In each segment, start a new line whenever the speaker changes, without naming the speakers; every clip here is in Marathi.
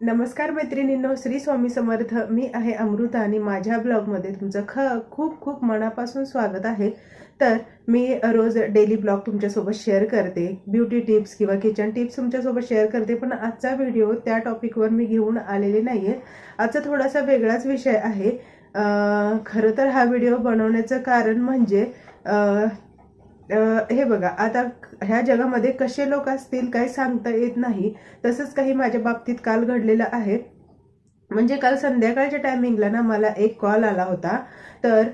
नमस्कार मैत्रिणींनो श्री स्वामी समर्थ. मी आहे अमृता आणि माझ्या ब्लॉगमध्ये तुमचं ख खूप खूप मनापासून स्वागत आहे. तर मी रोज डेली ब्लॉग तुमच्यासोबत शेअर करते. ब्युटी टिप्स किंवा किचन टिप्स तुमच्यासोबत शेअर करते पण आजचा व्हिडिओ त्या टॉपिकवर मी घेऊन आलेले नाही आहे आजचा थोडासा वेगळाच विषय आहे. खरं तर हा व्हिडिओ बनवण्याचं कारण म्हणजे हे बघा आता ह्या जगामध्ये कसे लोक असतील काही सांगता येत नाही. तसंच काही माझ्या बाबतीत काल घडलेलं आहे. म्हणजे काल संध्याकाळच्या टायमिंगला ना मला एक कॉल आला होता. तर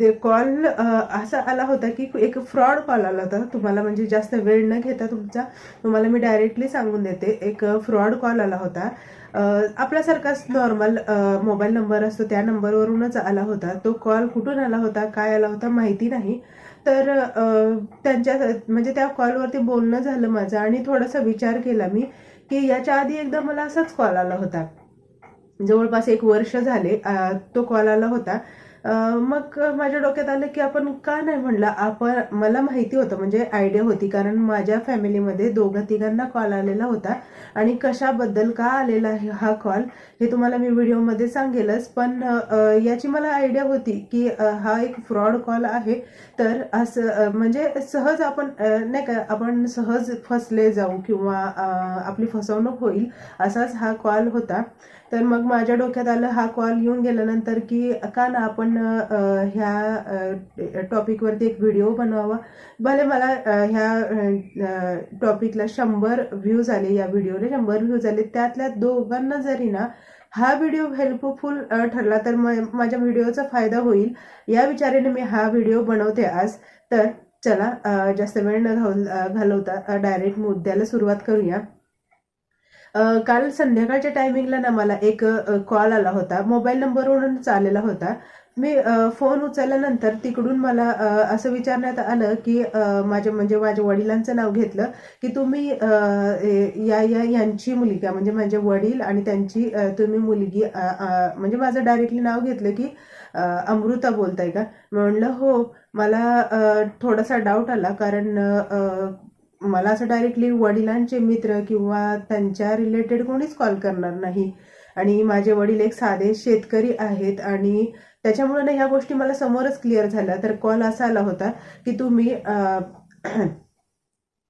ते कॉल असा आला होता की एक फ्रॉड कॉल आला होता. तुम्हाला म्हणजे जास्त वेळ न घेता तुमचा तुम्हाला मी डायरेक्टली सांगून देते. एक फ्रॉड कॉल आला होता. आपल्यासारखाच नॉर्मल मोबाईल नंबर असतो त्या नंबरवरूनच आला होता. तो कॉल कुठून आला होता काय आला होता माहिती नाही. तर त्यांच्या म्हणजे त्या कॉलवरती बोलणं झालं माझं आणि थोडासा विचार केला मी की याच्या आधी एकदा मला असाच कॉल आला होता. जवळपास एक वर्ष झाले तो कॉल आला होता. मग माझ्या डोक्यात आलं की आपण का नाही म्हणलं? आपण मला माहिती होतं म्हणजे आयडिया होती. कारण माझ्या फॅमिलीमध्ये दोघं तिघांना कॉल आलेला होता. आणि कशाबद्दल का आलेला आहे हा कॉल हे तुम्हाला मी व्हिडिओमध्ये सांगेलच. पण याची मला आयडिया होती की हा एक फ्रॉड कॉल आहे. तर असं म्हणजे सहज आपण नाही का आपण सहज फसले जाऊ किंवा आपली फसवणूक होईल असाच हा कॉल होता. तर मग माझ्या डोक्यात आलं हा कॉल येऊन गेल्यानंतर की का ना आपण ह्या टॉपिकवरती एक व्हिडिओ बनवावा. भले मला ह्या टॉपिकला शंभर व्ह्यूज आले या व्हिडिओला शंभर व्ह्यूज आले. त्यातल्या दोघांना जरी ना हा व्हिडिओ हेल्पफुल ठरला तर माझ्या व्हिडिओचा फायदा होईल. या विचाराने मी हा व्हिडिओ बनवते आज. तर चला जास्त वेळ न घाल घालवता डायरेक्ट मुद्द्याला सुरुवात करूया. काल संध्याकाळच्या टायमिंगला ना मला एक कॉल आला होता. मोबाईल नंबरवरूनच आलेला होता. मी फोन उचलल्यानंतर तिकडून मला असं विचारण्यात आलं की माझ्या म्हणजे माझ्या वडिलांचं नाव घेतलं की तुम्ही या या यांची मुलगी म्हणजे माझे वडील आणि त्यांची तुम्ही मुलगी म्हणजे माझं डायरेक्टली नाव घेतलं की अमृता बोलताय का? म्हणलं हो. मला थोडासा डाऊट आला कारण मला असं डायरेक्टली वडिलांचे मित्र किंवा त्यांच्या रिलेटेड कोणीच कॉल करणार नाही. आणि माझे वडील एक साधे शेतकरी आहेत आणि त्याच्यामुळे ना ह्या गोष्टी मला समोरच क्लिअर झाल्या. तर कॉल असा आला होता की तुम्ही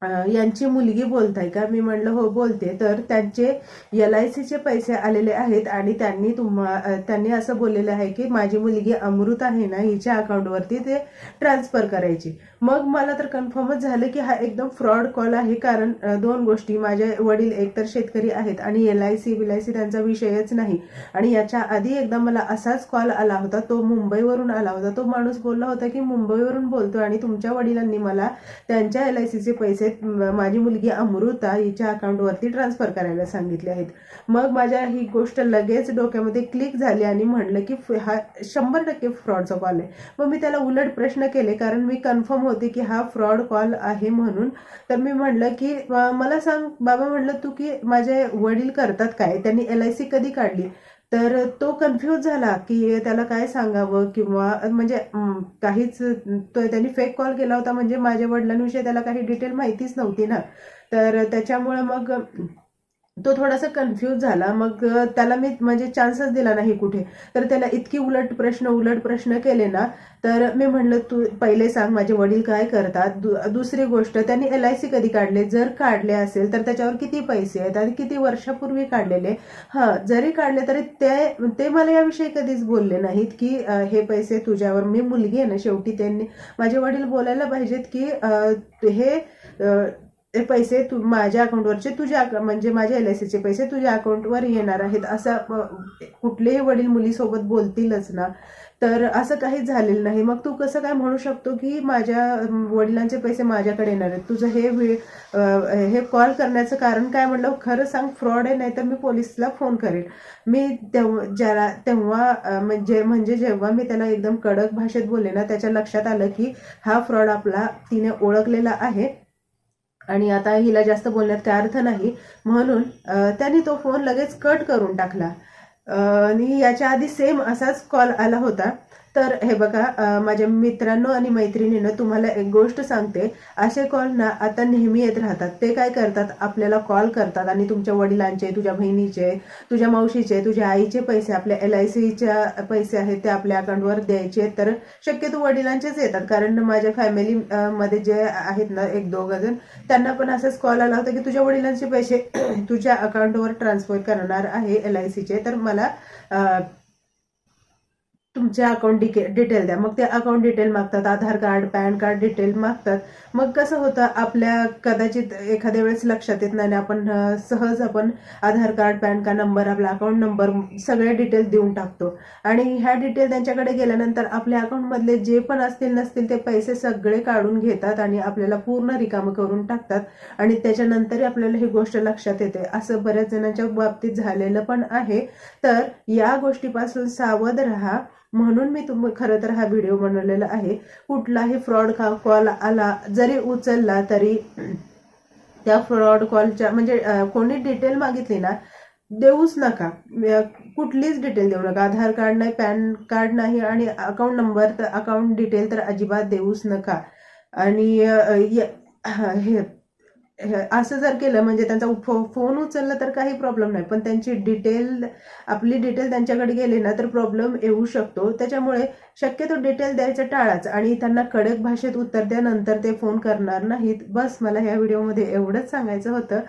यांची मुलगी बोलताय का? मी म्हणलं हो बोलते. तर त्यांचे एल आय सीचे पैसे आलेले आहेत आणि त्यांनी तुम्हा त्यांनी असं बोललेलं आहे की माझी मुलगी अमृत आहे ना हिच्या अकाउंटवरती ते ट्रान्सफर करायची. मग मला तर कन्फर्मच झालं की हा एकदम फ्रॉड कॉल आहे कारण दोन गोष्टी माझे वडील एकतर शेतकरी आहेत आणि एल आय सी विल आय सी त्यांचा विषयच नाही. आणि याच्या आधी एकदा मला असाच कॉल आला होता तो मुंबईवरून आला होता. तो माणूस बोलला होता की मुंबईवरून बोलतो आणि तुमच्या वडिलांनी मला त्यांच्या एल आय सीचे पैसे म्हणजे माझी मुलगी अमृता हिच्या अकाउंटवरती ट्रान्सफर करायला सांगितले आहेत. मग माझ्या ही गोष्ट लगेच डोक्यामध्ये क्लिक झाली आणि म्हणलं की फ- हा शंभर टक्के फ्रॉडचा कॉल आहे. मग मी त्याला उलट प्रश्न केले कारण मी कन्फर्म होते की हा फ्रॉड कॉल आहे म्हणून. तर मी म्हणलं की मला सांग बाबा म्हणलं तू की माझे वडील करतात काय? त्यांनी एल आय सी कधी काढली? तर तो कन्फ्यूज झाला की त्याला काय सांगावं किंवा म्हणजे काहीच तो त्यांनी फेक कॉल केला होता म्हणजे माझ्या वडिलांविषयी त्याला काही डिटेल माहितीच नव्हती ना. तर त्याच्यामुळे मग तो थोडासा कन्फ्यूज झाला. मग त्याला मी म्हणजे चान्सच दिला नाही कुठे. तर त्याला इतकी उलट प्रश्न उलट प्रश्न केले ना तर मी म्हणलं तू पहिले सांग माझे वडील काय करतात. दु- दुसरी गोष्ट त्यांनी एल आय सी कधी काढले? जर काढले असेल तर त्याच्यावर किती पैसे आहेत आणि किती वर्षापूर्वी काढलेले? हां जरी काढले तरी ते ते मला याविषयी कधीच बोलले नाहीत की हे पैसे तुझ्यावर मी मुलगी आहे ना शेवटी त्यांनी माझे वडील बोलायला पाहिजेत की हे ते हे पैसे तू माझ्या अकाउंटवरचे तुझ्या अकाउंट म्हणजे माझ्या एल आय सीचे पैसे तुझ्या अकाउंटवर येणार आहेत असं कुठलेही वडील मुलीसोबत बोलतीलच ना तर असं काहीच झालेलं नाही. मग तू कसं काय म्हणू शकतो की माझ्या वडिलांचे पैसे माझ्याकडे येणार आहेत? तुझं हे हे कॉल करण्याचं कारण काय म्हणलं? खरं सांग फ्रॉड आहे नाही तर मी पोलिसला फोन करेन मी तेव्हा ज्याला तेव्हा म्हणजे म्हणजे जेव्हा मी त्याला एकदम कडक भाषेत बोलले ना त्याच्या लक्षात आलं की हा फ्रॉड आपला तिने ओळखलेला आहे. आणि आता हिला जास्त बोलण्यात काय अर्थ नाही. म्हणून अं, त्यांनी तो फोन लगेच कट करून टाकला. आणि याच्या आधी सेम असाच कॉल आला होता. तर हे बघा माझ्या मित्रांनो आणि मैत्रिणीनं तुम्हाला एक गोष्ट सांगते. असे कॉल ना आता नेहमी येत राहतात. ते काय करतात? आपल्याला कॉल करतात आणि तुमच्या वडिलांचे तुझ्या बहिणीचे तुझ्या मावशीचे तुझ्या आईचे पैसे आपल्या एल आय सीच्या पैसे आहेत ते आपल्या अकाउंटवर द्यायचे आहेत. तर शक्यतो वडिलांचेच येतात. कारण माझ्या फॅमिली मध्ये जे आहेत ना एक दोघं जण त्यांना पण असाच कॉल आला होता की तुझ्या वडिलांचे पैसे तुझ्या अकाउंटवर ट्रान्सफर करणार आहे एल आय सीचे तर मला तुमचे अकाउंट डिके डिटेल द्या. मग ते अकाउंट डिटेल मागतात Aadhaar card PAN card detail मागतात. मग कसं होतं आपल्या कदाचित एखाद्या वेळेस लक्षात येत नाही आपण सहज आपण Aadhaar card PAN card number आपला अकाउंट नंबर सगळे डिटेल देऊन टाकतो. आणि ह्या डिटेल त्यांच्याकडे गेल्यानंतर आपल्या अकाउंटमधले जे पण असतील नसतील ते पैसे सगळे काढून घेतात आणि आपल्याला पूर्ण रिकामं करून टाकतात. आणि त्याच्यानंतर आपल्याला ही गोष्ट लक्षात येते. असं बऱ्याच जणांच्या बाबतीत झालेलं पण आहे. तर या गोष्टीपासून सावध राहा. म्हणून मी तुम खरं तर हा व्हिडिओ बनवलेला आहे. कुठलाही फ्रॉड का कॉल आला जरी उचलला तरी त्या फ्रॉड कॉलच्या म्हणजे कोणी डिटेल मागितली ना देऊच नका. कुठलीच डिटेल देऊ नका. आधार कार्ड नाही पॅन कार्ड नाही आणि अकाउंट नंबर तर अकाउंट डिटेल तर अजिबात देऊच नका. आणि हे- असं जर केलं म्हणजे त्यांचा फो- फोन उचलला तर काही प्रॉब्लेम नाही. पण त्यांची डिटेल आपली डिटेल त्यांच्याकडे गेली ना तर प्रॉब्लेम येऊ शकतो. त्याच्यामुळे शक्यतो डिटेल द्यायचं टाळाच आणि त्यांना कडक भाषेत उत्तर द्या नंतर ते फोन करणार नाहीत. बस मला ह्या व्हिडिओमध्ये एवढंच सांगायचं होतं.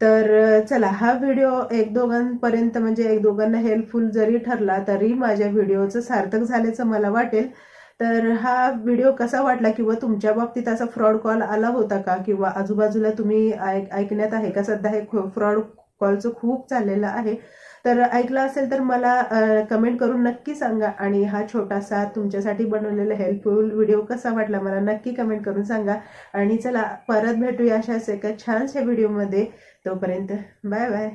तर चला हा व्हिडिओ एक दोघांपर्यंत म्हणजे एक दोघांना हेल्पफुल जरी ठरला तरी माझ्या व्हिडिओचं सार्थक झाल्याचं मला वाटेल. तर हा व्हिडिओ कसा वाटला किंवा तुमच्या बाबतीत असा फ्रॉड कॉल आला होता का? किंवा आजूबाजूला तुम्ही ऐक ऐकण्यात आहे का? सध्या हे फ्रॉड कॉलचं खूप चाललेलं आहे. तर ऐकलं असेल तर मला कमेंट करून नक्की सांगा आणि हा छोटासा तुमच्यासाठी बनवलेला हेल्पफुल व्हिडिओ कसा वाटला मला नक्की कमेंट करून सांगा. आणि चला परत भेटूया अशाच एका छानशा व्हिडिओमध्ये तोपर्यंत बाय बाय